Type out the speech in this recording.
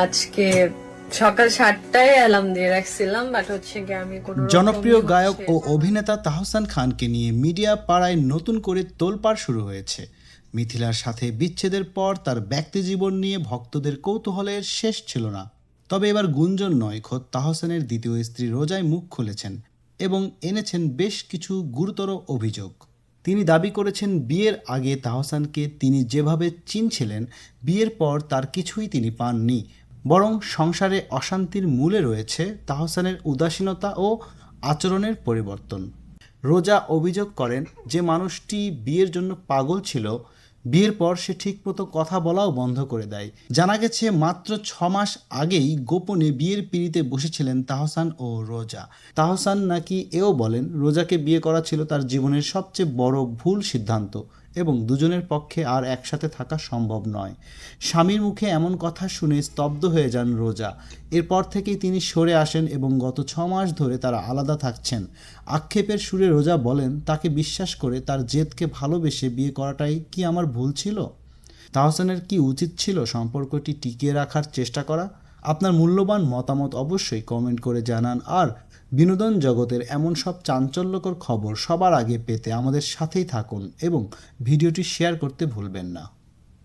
আজকে সকাল সাতটায় অ্যালার্ম দিয়ে রাখছিলাম বাট হচ্ছে কি আমি কোনো জনপ্রিয় গায়ক ও অভিনেতা তাহসান খানকে নিয়ে মিডিয়া পাড়ায় নতুন করে তোলপাড় শুরু হয়েছে। মিথিলার সাথে বিচ্ছেদের পর তার ব্যক্তিজীবন নিয়ে ভক্তদের কৌতূহলের শেষ ছিল না। তবে এবার গুঞ্জন নয় খোদ তাহসানের দ্বিতীয় স্ত্রী রোজায় মুখ খুলেছেন এবং এনেছেন বেশ কিছু গুরুতর অভিযোগ। তিনি দাবি করেছেন বিয়ের আগে তাহসানকে তিনি যেভাবে চিনছিলেন বিয়ের পর তার কিছুই তিনি পাননি। বরং সংসারে অশান্তির মূলে রয়েছে তাহসানের উদাসীনতা ও আচরণের পরিবর্তন। রোজা অভিযোগ করেন, যে মানুষটি বিয়ের জন্য পাগল ছিল, বিয়ের পর সে ঠিকমতো কথা বলাও বন্ধ করে দেয়। জানা গেছে, মাত্র ছ মাস আগেই গোপনে বিয়ের পিড়িতে বসেছিলেন তাহসান ও রোজা। তাহসান নাকি এও বলেন, রোজাকে বিয়ে করা ছিল তার জীবনের সবচেয়ে বড় ভুল সিদ্ধান্ত। এবং দুজনের পক্ষে আর একসাথে থাকা সম্ভব নয়। স্বামীর মুখে এমন কথা শুনে স্তব্ধ হয়ে যান রোজা। এরপর থেকেই তিনি সরে আসেন এবং গত ছ মাস ধরে তারা আলাদা থাকছেন। আক্ষেপের সুরে রোজা বলেন, তাকে বিশ্বাস করে তার জেদকে ভালোবেসে বিয়ে করাটাই কি আমার ভুল ছিল? তাহসানের কি উচিত ছিল সম্পর্কটি টিকিয়ে রাখার চেষ্টা করা? আপনার মূল্যবান মতামত অবশ্যই কমেন্ট করে জানান। আর বিনোদন জগতের এমন সব চাঞ্চল্যকর খবর সবার আগে পেতে আমাদের সাথেই থাকুন এবং ভিডিওটি শেয়ার করতে ভুলবেন না।